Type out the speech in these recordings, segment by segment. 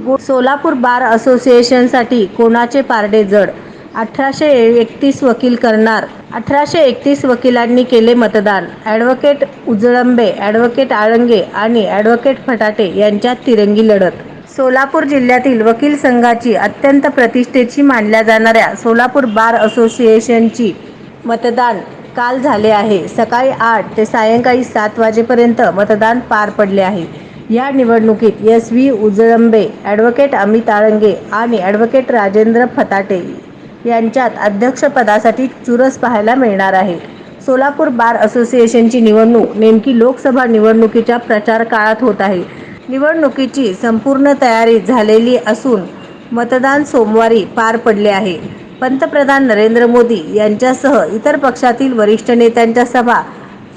सोलापूर बार असोसिएशनसाठी कोणाचे पारडे जड? अठराशे एकतीस वकील करणार. अठराशे एकतीस वकिलांनी केले मतदान. ॲडव्होकेट उजळंबे ॲडव्होकेट आळंगे आणि ॲडव्होकेट फटाटे यांच्यात तिरंगी लढत. सोलापूर जिल्ह्यातील वकील संघाची अत्यंत प्रतिष्ठेची मानल्या जाणाऱ्या सोलापूर बार असोसिएशनची मतदान काल झाले आहे. सकाळी आठ ते सायंकाळी सात वाजेपर्यंत मतदान पार पडले आहे. या निवडणुकीत S V Ujalambe advocate Amit Alange आणि ॲडव्होकेट राजेंद्र फताटे यांच्यात अध्यक्षपदासाठी चुरस पाहायला मिळणार आहे. सोलापूर बार असोसिएशनची निवडणूक नेमकी लोकसभा निवडणुकीच्या प्रचार काळात होत आहे. निवडणुकीची संपूर्ण तयारी झालेली असून मतदान सोमवारी पार पडले आहे. पंतप्रधान नरेंद्र मोदी यांच्यासह इतर पक्षातील वरिष्ठ नेत्यांच्या सभा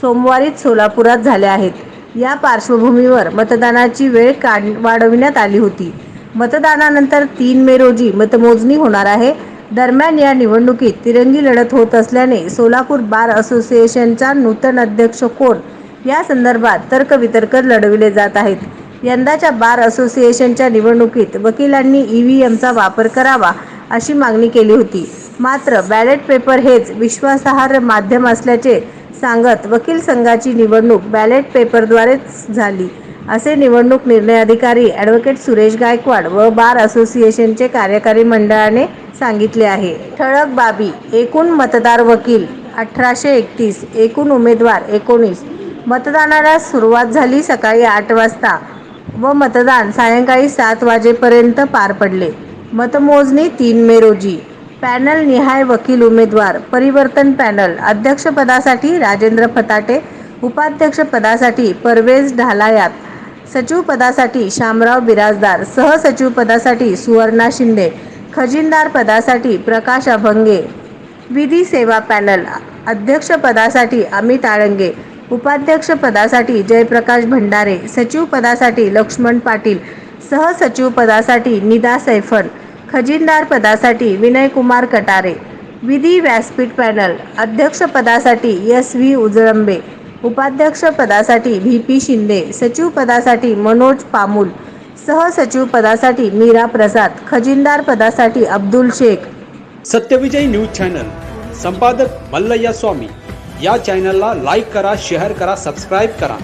सोमवारीच सोलापुरात झाल्या आहेत. या पार्श्वभूमीवर मतदानाची वेळ काढ वाढविण्यात आली होती. मतदानानंतर तीन मे रोजी मतमोजणी होणार आहे. दरम्यान या निवडणुकीत तिरंगी लढत होत असल्याने सोलापूर बार असोसिएशनचा नूतन अध्यक्ष कोण? या संदर्भात तर्कवितर्क लढविले जात आहेत. यंदाच्या बार असोसिएशनच्या निवडणुकीत वकिलांनी ई व्ही एमचा वापर करावा अशी मागणी केली होती. मात्र बॅलेट पेपर हेच विश्वासार्ह माध्यम असल्याचे सांगत वकील संघाची निवडणूक बॅलेट पेपरद्वारेच झाली. असे निवडणूक निर्णय अधिकारी ॲडव्होकेट सुरेश गायकवाड व बार असोसिएशनचे कार्यकारी मंडळाने सांगितले आहे. ठळक बाबी. एकूण मतदार वकील अठराशे एकतीस. एकूण उमेदवार एकोणीस. मतदानाला सुरुवात झाली सकाळी आठ वाजता व मतदान सायंकाळी सात वाजेपर्यंत पार पडले. मतमोजणी तीन मे रोजी. पॅनल निहाय वकील उमेदवार. परिवर्तन पॅनल. अध्यक्षपदासाठी राजेंद्र फताटे उपाध्यक्षपदासाठी परवेज ढालायात. सचिवपदासाठी शामराव बिराजदार. सहसचिवपदासाठी सुवर्णा शिंदे. खजिनदार पदासाठी प्रकाश अभंगे. विधी सेवा पॅनल. अध्यक्षपदासाठी अमित आळंगे. उपाध्यक्षपदासाठी जयप्रकाश भंडारे. सचिवपदासाठी लक्ष्मण पाटील. सहसचिवपदासाठी निदा सैफन. खजिनदार पदासाठी विनयकुमार कटारे विधी व्यासपीठ पॅनल अध्यक्षपदासाठी एस व्ही उजळंबे उपाध्यक्षपदासाठी व्ही पी शिंदे सचिवपदासाठी मनोज पामुल सहसचिवपदासाठी मीरा प्रसाद खजिनदार पदासाठी अब्दुल शेख. सत्यविजय न्यूज चॅनल संपादक मल्लय्या स्वामी. या चॅनलला लाईक करा शेअर करा सबस्क्राईब करा.